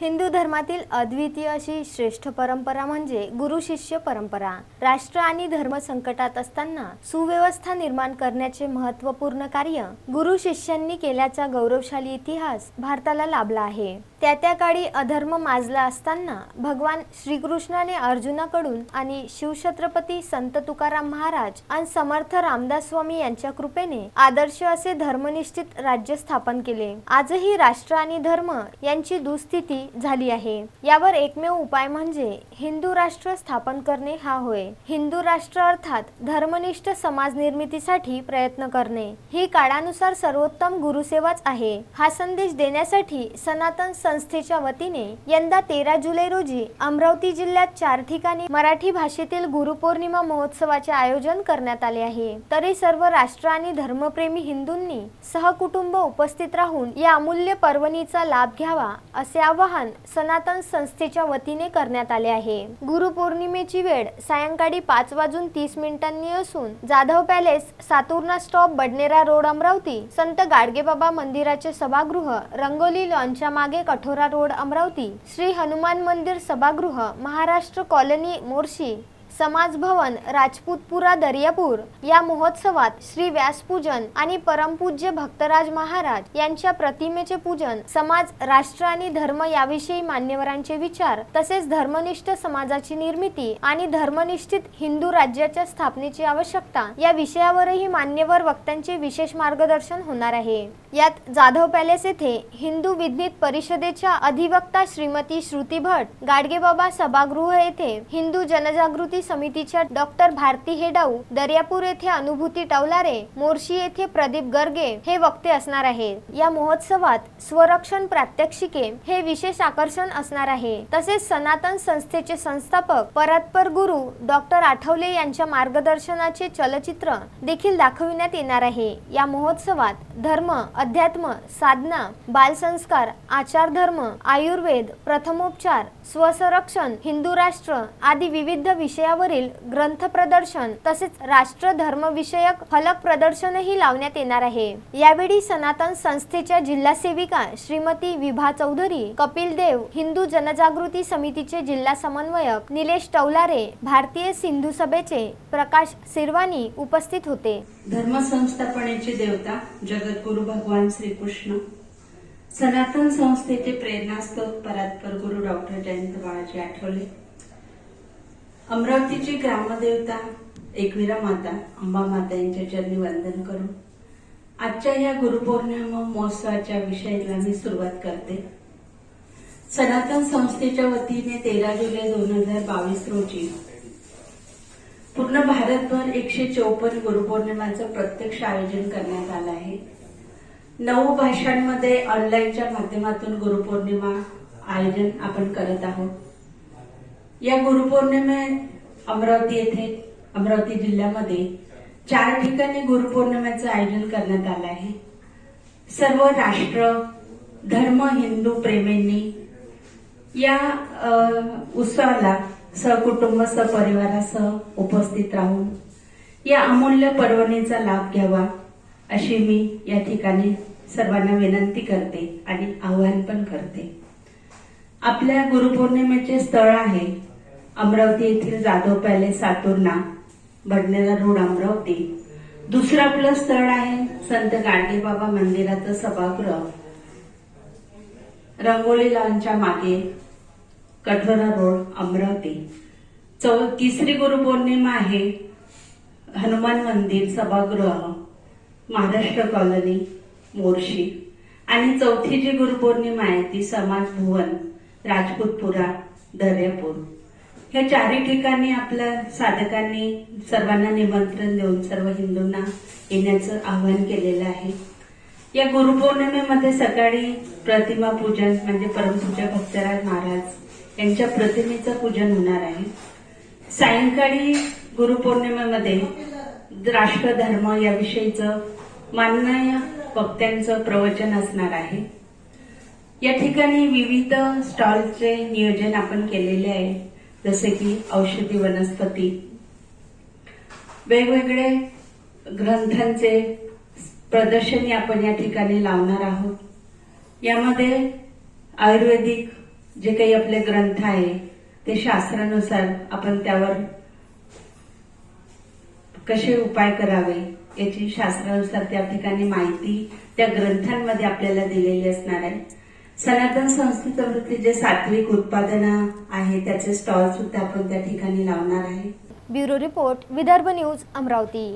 हिंदू धर्मातील अद्वितीय अशी श्रेष्ठ परंपरा म्हणजे गुरु शिष्य परंपरा. राष्ट्र आणि धर्म संकटात असताना सुव्यवस्था निर्माण करण्याचे महत्त्वपूर्ण कार्य गुरु शिष्यांनी केल्याचा गौरवशाली इतिहास भारताला लाभला आहे. त्या त्या काळी अधर्म माजला असताना भगवान श्रीकृष्णाने अर्जुनाकडून आणि शिवछत्रपती संत तुकाराम महाराज आणि समर्थ रामदास स्वामी यांच्या कृपेने आदर्श असे धर्मनिश्चित राज्य स्थापन केले. आजही राष्ट्र आणि धर्म यांची दुस्थिती झाली आहे. यावर एकमेव उपाय म्हणजे हिंदू राष्ट्र स्थापन करणे हा होय. हिंदू राष्ट्र अर्थात धर्मनिष्ठ समाज निर्मितीसाठी प्रयत्न करणे. ही काळानुसार सर्वोत्तम गुरुसेवाच आहे. हा संदेश देण्यासाठी सनातन संस्थेच्या वतीने यंदा तेरा जुलै रोजी अमरावती जिल्ह्यात चार ठिकाणी मराठी भाषेतील गुरुपौर्णिमा महोत्सवाचे आयोजन करण्यात आले आहे. तरी सर्व राष्ट्र आणि धर्मप्रेमी हिंदूंनी सहकुटुंब उपस्थित राहून या अमूल्य पर्वणीचा लाभ घ्यावा असे आवाहन सनातन संस्थेच्या वतीने करण्यात आले आहे. गुरुपौर्णिमेची वेळ सायंकाळी पाच वाजून तीस मिनिटांनी असून Jadhav palace Saturna stop Badnera road Amravati Sant Gadgebaba मंदिराचे सभागृह रंगोली लॉनच्या मागे कठोरा रोड अमरावती श्री हनुमान मंदिर सभागृह महाराष्ट्र कॉलनी मोर्शी समाज भवन राजपूतपुरा दर्यापूर या महोत्सवात श्री व्यासपूजन आणि परमपूज्य भक्तराज महाराज यांच्या प्रतिमेचे पूजन समाज राष्ट्र आणि धर्म याविषयी मान्यवरांचे विचार तसेच धर्मनिष्ठ समाजाची निर्मिती आणि धर्मनिष्ठित हिंदू राज्याच्या स्थापनेची आवश्यकता या विषयावरही मान्यवर वक्त्यांचे विशेष मार्गदर्शन होणार आहे. यात जाधव पॅलेस येथे हिंदू विज्ञित परिषदेच्या अधिवक्ता श्रीमती श्रुती भट गाडगेबाबा सभागृह येथे हिंदू जनजागृती समितीच्या डॉक्टर भारती हेडाऊ दर्यापूर येथे अनुभूती टवलारे मोर्शी येथे प्रदीप गर्गे हे वक्ते असणार आहेत. या महोत्सवात स्वरक्षण प्रात्यक्षिके हे विशेष आकर्षण असणार आहे. तसेच सनातन संस्थेचे संस्थापक परत्पर गुरु डॉक्टर आठवले यांच्या मार्गदर्शनाचे चलचित्र देखील दाखविण्यात येणार आहे. या महोत्सवात धर्म अध्यात्म साधना बालसंस्कार आचारधर्म आयुर्वेद प्रथमोपचार स्वसंरक्षण हिंदू राष्ट्र आदी विविध विषयावरील ग्रंथ प्रदर्शन तसेच राष्ट्र धर्म विषयक फलक प्रदर्शनही लावण्यात येणार आहे. यावेळी सनातन संस्थेच्या जिल्हा सेविका श्रीमती विभा चौधरी कपिल देव हिंदू जनजागृती समितीचे जिल्हा समन्वयक निलेश टवलारे भारतीय सिंधू सभेचे प्रकाश सिरवानी उपस्थित होते. धर्म धर्मसंस्थापनेचे देवता जगद्गुरु भगवान श्रीकृष्ण. सनातन संस्थेचे प्रेरणास्त्रोत परात्पर गुरु डॉक्टर जयंत बाळाजी आठवले. अमरावतीची ग्रामदेवता एकविरा माता अंबा माता यांच्या चरणी वंदन करून आजच्या या गुरुपौर्णिमा महोत्सवाच्या विषयाला मी सुरुवात करते. सनातन संस्थेच्या वतीने तेरा जुलै दोन हजार बावीस रोजी पूर्ण भारतभर एकशे चौपन्न गुरुपौर्णिमाचं प्रत्यक्ष आयोजन करण्यात आलं आहे. नऊ भाषांमध्ये ऑनलाईनच्या माध्यमातून गुरुपौर्णिमा आयोजन आपण करत आहोत. या गुरुपौर्णिमे अमरावती येथे अमरावती जिल्ह्यामध्ये चार ठिकाणी गुरुपौर्णिमेचं आयोजन करण्यात आलं आहे. सर्व राष्ट्र धर्म हिंदू प्रेमींनी या उत्सवाला सहकुटुंब सहपरिवारासह उपस्थित राहून या अमूल्य पर्वणीचा लाभ घ्यावा अशी मी या ठिकाणी सर्वांना विनंती करते आणि आवाहन पण करते. आपल्या गुरुपौर्णिमेचे स्थळ आहे अमरावती येथील जाधव पॅलेस सातुर्णा बडनेरा रोड अमरावती. दुसरं आपलं स्थळ आहे संत गाडगेबाबा मंदिराचं सभागृह. रंगोली लॉनच्या मागे कठोरा रोड अमरावती. चौ तिसरी गुरुपौर्णिमा आहे हनुमान मंदिर सभागृह महाराष्ट्र कॉलनी मोर्शी. आणि चौथी जी गुरुपौर्णिमा आहे ती समाज भुवन राजपूतपुरा दर्यापूर. ह्या चारही ठिकाणी आपल्या साधकांनी सर्वांना निमंत्रण देऊन सर्व हिंदूंना येण्याचं आवाहन केलेलं आहे. या गुरुपौर्णिमेमध्ये सकाळी प्रतिमा पूजन म्हणजे परमपूज्य भक्तराज महाराज यांच्या प्रतिमेचं पूजन होणार आहे. सायंकाळी गुरुपौर्णिमेमध्ये राष्ट्रधर्म याविषयीचं मान्य वक्त्यांचं प्रवचन असणार आहे. या ठिकाणी विविध स्टॉलचे नियोजन आपण केलेले आहे. जसे की औषधी वनस्पती. वेगवेगळे ग्रंथांचे प्रदर्शनी आपण या ठिकाणी लावणार आहोत. यामध्ये आयुर्वेदिक जे काही आपले ग्रंथ आहे ते शास्त्रानुसार आपण त्यावर कसे उपाय करावे याची शास्त्रानुसार त्या ठिकाणी माहिती त्या ग्रंथांमध्ये आपल्याला दिलेली असणार आहे. सनातन संस्कृतीवरती जे सात्विक उत्पादनं आहे त्याचे स्टॉल सुद्धा आपण त्या ठिकाणी लावणार आहे. Bureau report Vidarbha news Amravati.